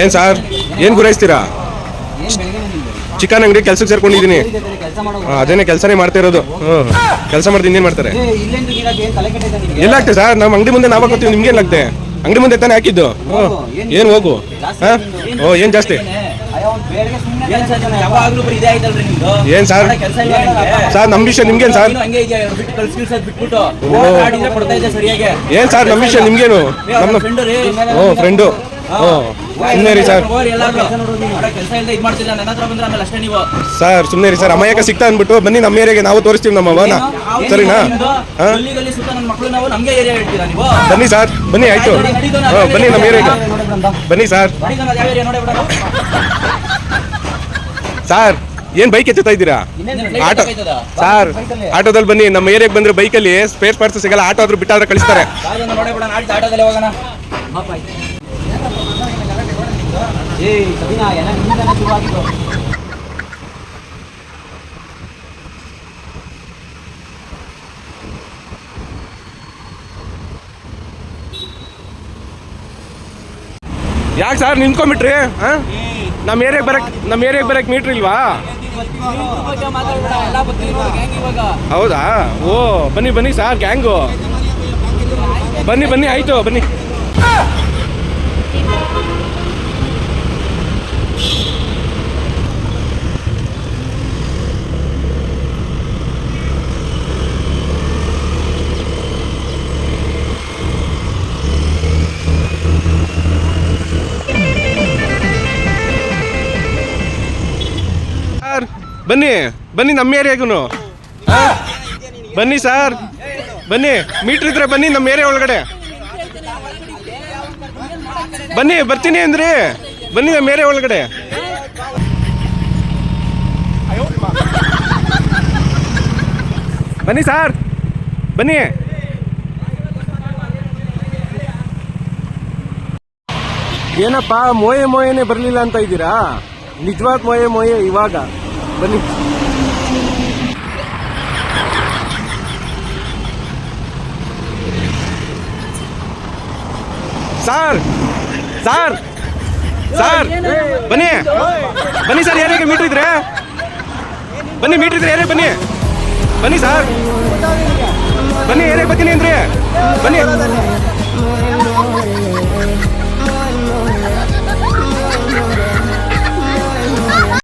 ಏನ್ ಸರ್? ಏನ್ ನಿಮ್ದು ಚಿಕನ್ ಅಂಗಡಿ ಕೆಲ್ಸಕ್ಕೆ ಹಾ, ಅದೇನೆ ಕೆಲಸನೇ ಮಾಡ್ತಾ ಇರೋದು. ಕೆಲಸ ಮಾಡ್ತೀನಿ ಇನ್ನೇನ್ ಮಾಡ್ತಾರೆ? ಎಲ್ಲಾಗ್ತದೆ ಸರ್? ನಮ್ಮ ಅಂಗಡಿ ಮುಂದೆ ನಾವ್ ಹಾಕೋತೀವಿ ನಿಮ್ಗೆ ಏನಾಗ್ತದೆ ಅಂಗಡಿ ಮುಂದೆ ತಾನೇ ಹಾಕಿದ್ದು. ಏನು ಹೋಗು? ಹಾ? ಓ ಏನ್ ಜಾಸ್ತಿ? ಏನ್ ಸರ್? ಸರ್ ನಮ್ ವಿಷಯ ನಿಮ್ಗೇನ್ ಸರ್? ಏನ್ ಸರ್ ನಮ್ ವಿಷಯ ನಿಮ್ಗೇನು? ನಮ್ಮ ಓ ಫ್ರೆಂಡು. ಓ. ಸುಮ್ಮನೆ ರೀ ಸರ್. ಸರ್ ಸುಮ್ಮನೆ ರೀ ಸರ್. ಅಮಾಯಕ ಸಿಗ್ತಾ ಅಂದ್ಬಿಟ್ಟು ಬನ್ನಿ ನಮ್ಮ ಏರಿಯಾಗೆ ನಾವು ತೋರಿಸ್ತೀವಿ ನಮ್ಮ ಅವನ. ಸರಿನಾ? ಬನ್ನಿ ಸರ್. ಬನ್ನಿ ಆಯ್ತು. ಹಾ ಬನ್ನಿ ನಮ್ಮ ಏರಿಯಾಗೆ. ಬನ್ನಿ ಸರ್. ಸರ್ ಏನ್ ಬೈಕ್ ಎಚ್ಚುತ್ತಾ ಇದ್ದೀರಾ? ಆಟೋ? ಸರ್ ಆಟೋದಲ್ಲಿ ಬನ್ನಿ. ನಮ್ಮ ಏರಿಯಾಗೆ ಬಂದ್ರೆ ಬೈಕಲ್ಲಿ ಸ್ಪೇರ್ ಪಾರ್ಟ್ಸ್ ಸಿಗಲ್ಲ. ಆಟೋ ಆದ್ರೂ ಬಿಟ್ಟಾದ್ರೆ ಕಳಿಸ್ತಾರೆ. ರಾಜನ ನೋಡೇ ಬಿಡೋಣ ಆಯ್ತು ಆಟೋದಲ್ಲಿ ಹೋಗೋಣ ಏ ಸಬಿನಾ ಎಲ್ಲ ನಿಮ್ಮಿಂದನೇ ಶುರುವಾಗಿದ್ದು ಯಾಕೆ ಸರ್ ನಿಂತ್ಕೊಂಡ್ಬಿಟ್ರಿ ಹಾ ನಮ್ಮ ಏರಿಯಾಗೆ ಬರಕ್ ನಮ್ಮ ಏರಿಯಾಗೆ ಬರಕ್ ಮೀಟ್ರ್ ಇಲ್ವಾ ಬಗ್ಗೆ ಮಾತಾಡ್ಬೇಡ ಎಲ್ಲ ಬರ್ತಿರೋದು ಗ್ಯಾಂಗ್ ಇವಾಗ ಹೌದಾ ಓ ಬನ್ನಿ ಬನ್ನಿ ಸರ್ ಗ್ಯಾಂಗು ಬನ್ನಿ ಬನ್ನಿ ಆಯ್ತು ಬನ್ನಿ ಬನ್ನಿ ಬನ್ನಿ ನಮ್ಮ ಏರಿಯಾಗೂ ಬನ್ನಿ ಸರ್. ಬನ್ನಿ ಮೀಟ್ರ್ ಇದ್ರೆ ಬನ್ನಿ ನಮ್ಮ ಏರಿಯಾ ಒಳಗಡೆ. ಬನ್ನಿ, ಬರ್ತೀನಿ ಅಂದ್ರಿ. ಬನ್ನಿ ನಮ್ಮ ಏರಿಯಾ ಒಳಗಡೆ. ಬನ್ನಿ ಸರ್. ಬನ್ನಿ. ಏನಪ್ಪ, ಮೋಯೆ ಮೋಯೆನೇ ಬರಲಿಲ್ಲ ಅಂತ ಇದ್ದೀರಾ? ನಿಜವಾದ ಮೋಯೆ ಮೋಯೆ ಇವಾಗ? ಬನ್ನಿ. ಸಾರ್ ಸಾರ್ ಸಾರ್, ಬನ್ನಿ. ಬನ್ನಿ ಸರ್ ಯಾರಿಗೆ ಮೀಟ್ರ್ ಇದ್ರೆ? ಬನ್ನಿ ಮೀಟ್ರ್ ಇದ್ರೆ ಯಾರೇ ಬನ್ನಿ? ಬನ್ನಿ ಸರ್. ಬನ್ನಿ ಯಾರೇ ಬರ್ತೀನಿ ಅಂದ್ರೆ? ಬನ್ನಿ.